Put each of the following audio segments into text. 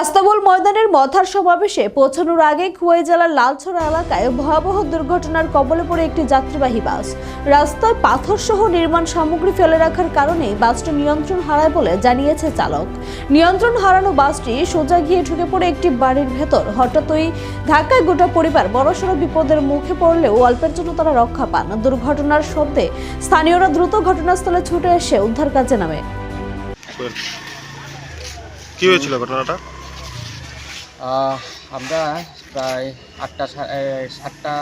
আস্তাবল ময়দানের মথার সমাবেশে পৌঁছানোর আগে খুয়াই জেলার লালছড়া এলাকায় ভয়াবহ দুর্ঘটনার কবলে পড়ে একটি যাত্রীবাহী বাস। রাস্তায় পাথরসহ নির্মাণ সামগ্রী ফেলে রাখার কারণে বাসটি নিয়ন্ত্রণ হারায় বলে জানিয়েছে চালক। নিয়ন্ত্রণ হারানো বাসটি সোজা গিয়ে ঢুকে পড়ে একটি বাড়ির ভেতর। হঠাৎই ধাক্কায় গোটা পরিবার বড়সড় বিপদের মুখে পড়লেও অল্পের জন্য তারা রক্ষা পান। দুর্ঘটনার শব্দে স্থানীয়রা দ্রুত ঘটনাস্থলে ছুটে এসে উদ্ধার কাজে নামে। কি হয়েছিল ঘটনাটা? আমরা প্রায় আটটা সাতটা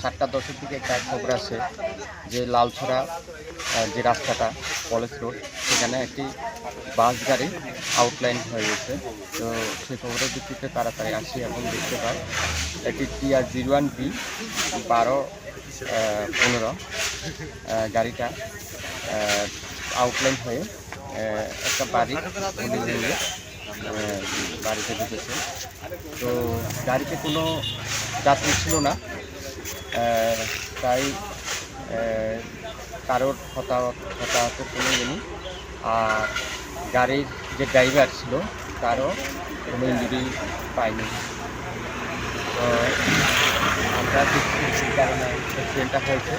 সাতটা দশের দিকে একটা খবর আছে যে লালছড়া যে রাস্তাটা, কলেজ রোড, সেখানে একটি বাস গাড়ি আউটলাইন হয়ে গেছে। তো সেই খবরের ভিত্তিতে তাড়াতাড়ি আসি এবং দেখতে পাই একটি টিআর জিরো ওয়ান বি বারো পনেরো গাড়িটা আউটলাইন হয়ে একটা বাড়ি বাড়িতে ঢুকেছে। তো গাড়িতে কোনো যাত্রী ছিল না। তাই কারোর হতাহত হতাহত কোনো নেই। আর গাড়ির যে ড্রাইভার ছিল, তারও কোনো ইঞ্জুরি পায়নি। তো আমরা কারণে অ্যাক্সিডেন্টটা হয়েছে।